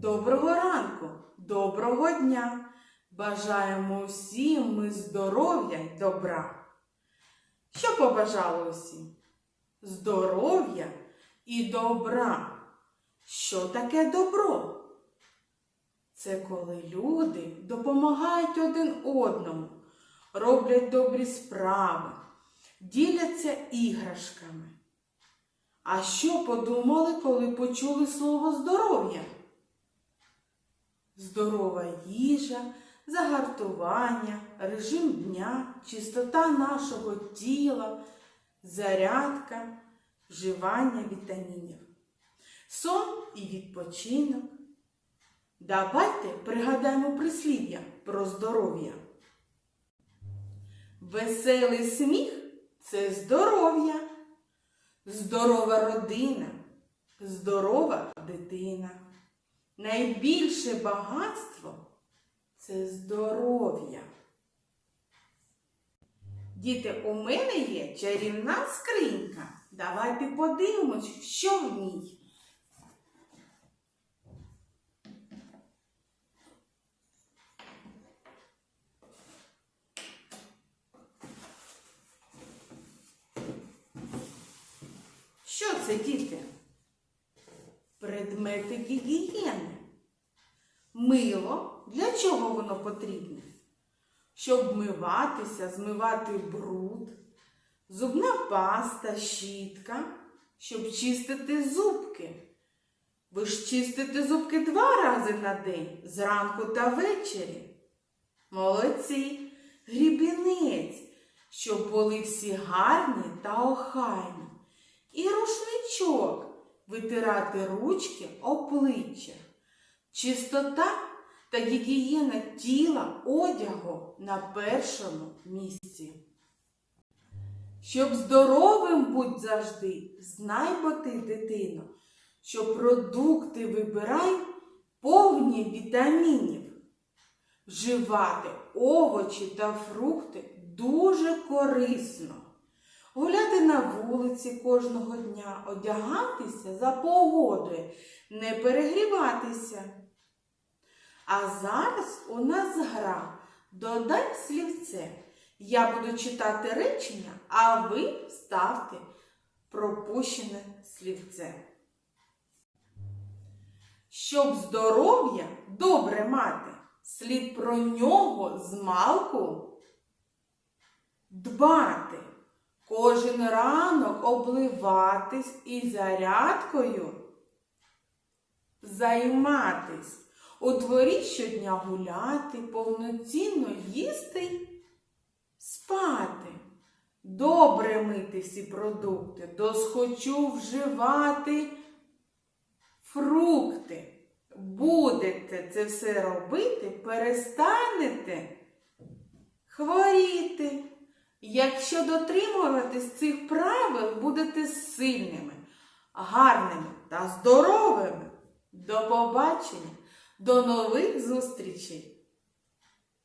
Доброго ранку, доброго дня! Бажаємо усім ми здоров'я й добра. Що побажали усім? Здоров'я і добра. Що таке добро? Це коли люди допомагають один одному, роблять добрі справи, діляться іграшками. А що подумали, коли почули слово здоров'я? Здорова їжа, загартування, режим дня, чистота нашого тіла, зарядка, вживання вітамінів, сон і відпочинок. Давайте пригадаємо прислів'я про здоров'я. Веселий сміх це здоров'я, здорова родина, здорова дитина. Найбільше багатство це здоров'я. Діти, у мене є чарівна скринька. Давайте подивимось, що в ній. Що це, діти? Предмети гігієни. Мило. Для чого воно потрібне? Щоб вмиватися, змивати бруд, зубна паста, щітка, щоб чистити зубки. Ви ж чистите зубки два рази на день, зранку та ввечері. Молодці, грібінець, щоб були всі гарні та охайні. І рушничок витирати ручки обличчя. Чистота та гігієна тіла одягу на першому місці. Щоб здоровим будь завжди, знай ти, дитино, що продукти вибирай повні вітамінів. Вживати овочі та фрукти дуже корисно. Гуляти на вулиці кожного дня, одягатися за погодою, не перегріватися. А зараз у нас гра Додай слівце. Я буду читати речення, а ви ставте пропущене слівце. Щоб здоров'я добре мати, слід про нього змалку дбати. Кожен ранок обливатись і зарядкою займатись. У дворі щодня гуляти, повноцінно їсти спати. Добре мити всі продукти, досхочу вживати фрукти. Будете це все робити, перестанете хворіти. Якщо дотримуватись цих правил, будете сильними, гарними та здоровими. До побачення, до нових зустрічей!